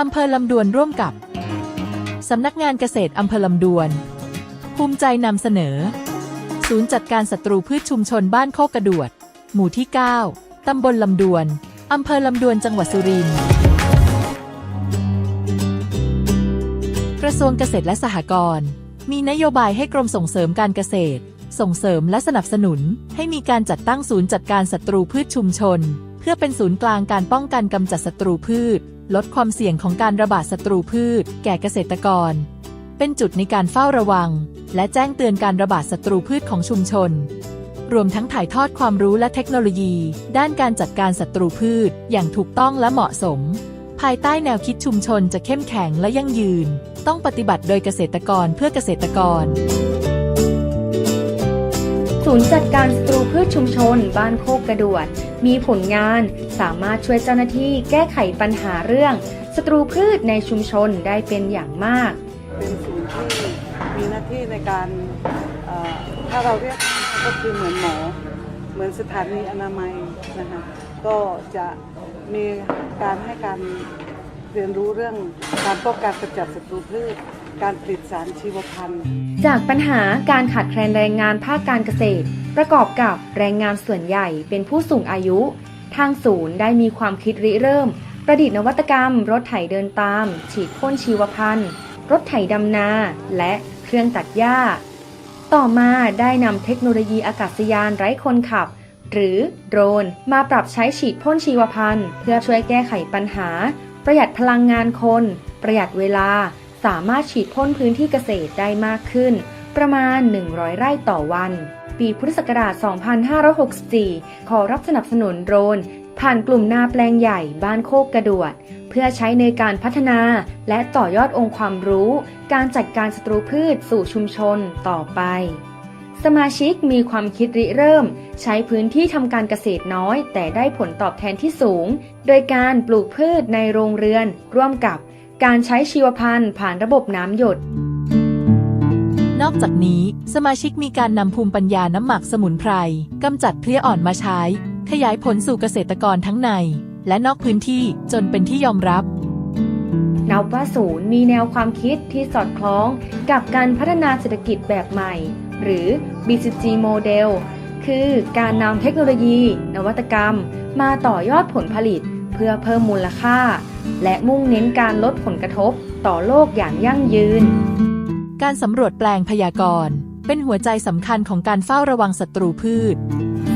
อำเภอลำดวนร่วมกับ สำนักงานเกษตรอำเภอลำดวน ภูมิใจนำเสนอ ศูนย์จัดการศัตรูพืชชุมชนบ้านโคกกระดวด หมู่ที่ 9 ตำบลลำดวน อำเภอลำดวนจังหวัดสุรินทร์ กระทรวงเกษตรและสหกรณ์มีนโยบายให้กรมส่งเสริมการเกษตร ส่งเสริมและสนับสนุน ให้มีการจัดตั้งศูนย์จัดการศัตรูพืชชุมชน พื่อเป็นศูนย์กลางการป้องกันกำจัดศัตรูพืช ลดความเสี่ยงของการระบาดศัตรูพืช แก่เกษตรกร เป็นจุดในการเฝ้าระวัง และแจ้งเตือนการระบาดศัตรูพืชของชุมชน รวมทั้งถ่ายทอดความรู้และเทคโนโลยี ด้านการจัดการศัตรูพืช อย่างถูกต้องและเหมาะสม ภายใต้แนวคิดชุมชนจะเข้มแข็งและยั่งยืน ต้องปฏิบัติโดยเกษตรกรเพื่อเกษตรกร ศูนย์จัดการศัตรูพืชชุมชน บ้านโคกกระดวด มีผลงานสามารถช่วยเจ้าหน้าที่แก้ไขปัญหาเรื่องศัตรูพืชในชุมชนได้เป็นอย่างมาก เป็นศูนย์ที่มีหน้าที่ในการถ้าเราเรียกก็คือเหมือนหมอ เหมือนสถานีอนามัยนะคะก็จะมีการให้การ เรียนรู้เรื่องการป้องกันกำจัดศัตรูพืช การผลิตสารชีวพันธุ์ จากปัญหาการขาดแคลนแรงงานภาคการเกษตร ประกอบกับแรงงานส่วนใหญ่เป็นผู้สูงอายุ ทางศูนย์ได้มีความคิดริเริ่ม ประดิษฐ์นวัตกรรม รถไถเดินตาม ฉีดพ่นชีวพันธุ์ รถไถดำนา และเครื่องตัดหญ้า ต่อมาได้นำเทคโนโลยีอากาศยานไร้คนขับหรือโดรนมาปรับใช้ฉีดพ่นชีวพันธุ์ เพื่อช่วยแก้ไขปัญหา ประหยัดพลังงานคน ประหยัดเวลา สามารถฉีดพ่นพื้นที่เกษตรได้มากขึ้น ประมาณ 100 ไร่ต่อวัน ปีพุทธศักราช 2564 ขอรับสนับสนุนโดรน ผ่านกลุ่มนาแปลงใหญ่บ้านโคกกระดวด เพื่อใช้ในการพัฒนา และต่อยอดองค์ความรู้ การจัดการศัตรูพืชสู่ชุมชนต่อไป สมาชิกมีความคิดริเริ่ม ใช้พื้นที่ทำการเกษตรน้อย แต่ได้ผลตอบแทนที่สูง โดยการปลูกพืชในโรงเรือน ร่วมกับการใช้ชีวพันธุ์ผ่านระบบน้ำหยด นอกจากนี้สมาชิกมีการนำภูมิปัญญาน้ำหมักสมุนไพรกำจัดเพลี้ยอ่อนมาใช้ ขยายผลสู่เกษตรกรทั้งใน และนอกพื้นที่จนเป็นที่ยอมรับนับว่าศูนย์มีแนวความคิดที่สอดคล้องกับการพัฒนาเศรษฐกิจแบบใหม่ หรือ BCG โมเดลคือการนำเทคโนโลยี นวัตกรรม มาต่อยอดผลผลิต เพื่อเพิ่มมูลค่า และมุ่งเน้นการลดผลกระทบต่อโลกอย่างยั่งยืน การสำรวจแปลงพยากรณ์ เป็นหัวใจสำคัญของการเฝ้าระวังศัตรูพืช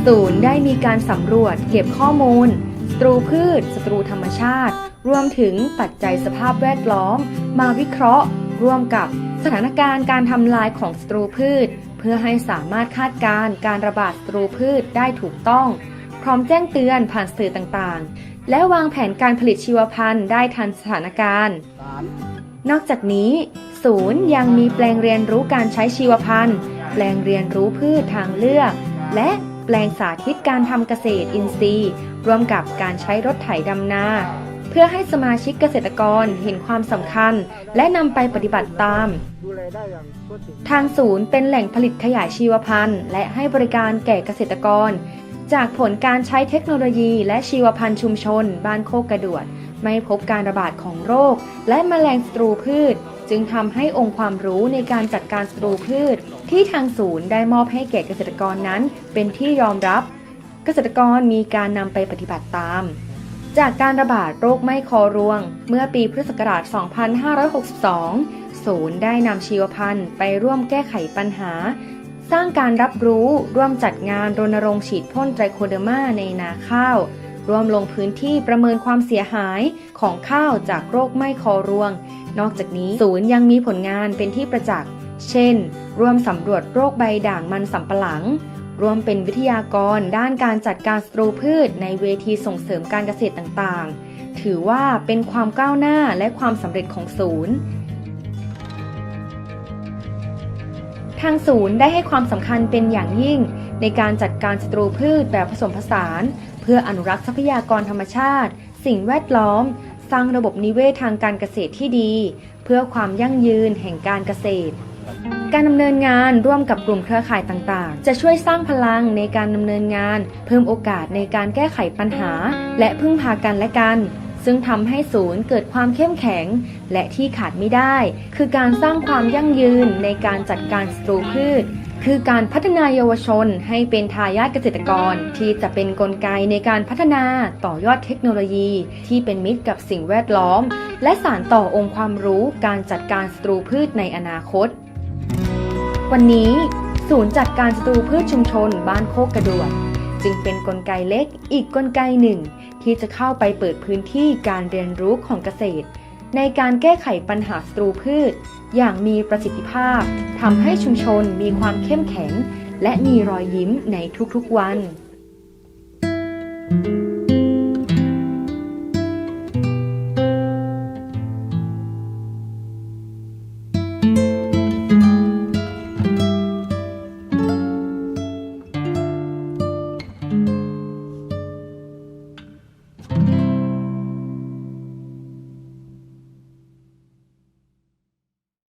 ศูนย์ได้มีการสำรวจเก็บข้อมูลศัตรูพืชศัตรูธรรมชาติ รวมถึงปัจจัยสภาพแวดล้อม มาวิเคราะห์ ร่วมกับสถานการณ์การทำลายของศัตรูพืช เพื่อให้สามารถคาดการณ์การระบาดศัตรูพืชได้ถูกต้อง พร้อมแจ้งเตือนผ่านสื่อต่างๆ และวางแผนการผลิตชีวพันธุ์ได้ทันสถานการณ์ นอกจากนี้ ศูนย์ยังมีแปลงเรียนรู้การใช้ชีวพันธุ์ แปลงเรียนรู้พืชทางเลือก และแปลงสาธิตการทำเกษตรอินทรีย์ร่วมกับการใช้รถไถดำนาเพื่อให้สมาชิกเกษตรกรเห็นความสำคัญ และนำไปปฏิบัติตาม ทางศูนย์เป็นแหล่งผลิตขยายชีวพันธุ์ และให้บริการแก่เกษตรกร จากผลการใช้เทคโนโลยีและชีวพันธุ์ชุมชน บ้านโคกกระดวด ไม่พบการระบาดของโรค และแมลงศัตรูพืช จึงทำให้องค์ความรู้ในการจัดการศัตรูพืช ที่ทางศูนย์ได้มอบให้แก่เกษตรกรนั้น เป็นที่ยอมรับ เกษตรกรมีการนำไปปฏิบัติตาม จากการระบาดโรคไม้คอรวง เมื่อปีพุทธศักราช 2562 ศูนย์ได้นำชีวพันธุ์ไปร่วมแก้ไขปัญหา สร้างการรับรู้ร่วมจัดงานรณรงค์ฉีดพ่นไตรโคเดอร์มาในนาข้าว ร่วมลงพื้นที่ประเมินความเสียหายของข้าวจากโรคไม้คอรวง นอกจากนี้ศูนย์ยังมีผลงานเป็นที่ประจักษ์ เช่น ร่วมสำรวจโรคใบด่างมันสำปะหลัง ร่วมเป็นวิทยากรด้านการจัดการศัตรูพืชในเวทีส่งเสริมการเกษตรต่างๆ ถือว่าเป็นความก้าวหน้าและความสำเร็จของศูนย์ ทางศูนย์ได้ให้ความสำคัญเป็นอย่างยิ่ง ในการจัดการศัตรูพืชแบบผสมผสาน เพื่ออนุรักษ์ทรัพยากรธรรมชาติ สิ่งแวดล้อม สร้างระบบนิเวศทางการเกษตรที่ดี เพื่อความยั่งยืนแห่งการเกษตร การดำเนินงานร่วมกับกลุ่มเครือข่ายต่างๆ จะช่วยสร้างพลังในการดำเนินงาน เพิ่มโอกาสในการแก้ไขปัญหา และพึ่งพากันและกัน ซึ่งทำให้ศูนย์เกิดความเข้มแข็ง และที่ขาดไม่ได้ คือการสร้างความยั่งยืนในการจัดการศัตรูพืชคือการพัฒนายาวชนให้เป็นทายาทเกษตรกร ที่จะเป็นนกลไกในการพัฒนาต่อยอดเทคโนโลยี ที่เป็นมิตรกับสิ่งแวดล้อม และสานต่อองค์ความรู้การจัดการศัตรูพืชในอนาคต วันนี้ศูนย์จัดการศัตรูพืชชุมชนบ้านโคกกระดวดจึงเป็นนกลไกเล็กอีกกลไกหนึ่ง ที่จะเข้าไปเปิดพื้นที่การเรียนรู้ของเกษตร ในการแก้ไขปัญหาศัตรูพืช อย่างมีประสิทธิภาพทำให้ชุมชนมีความเข้มแข็ง และมีรอยยิ้มในทุกๆวัน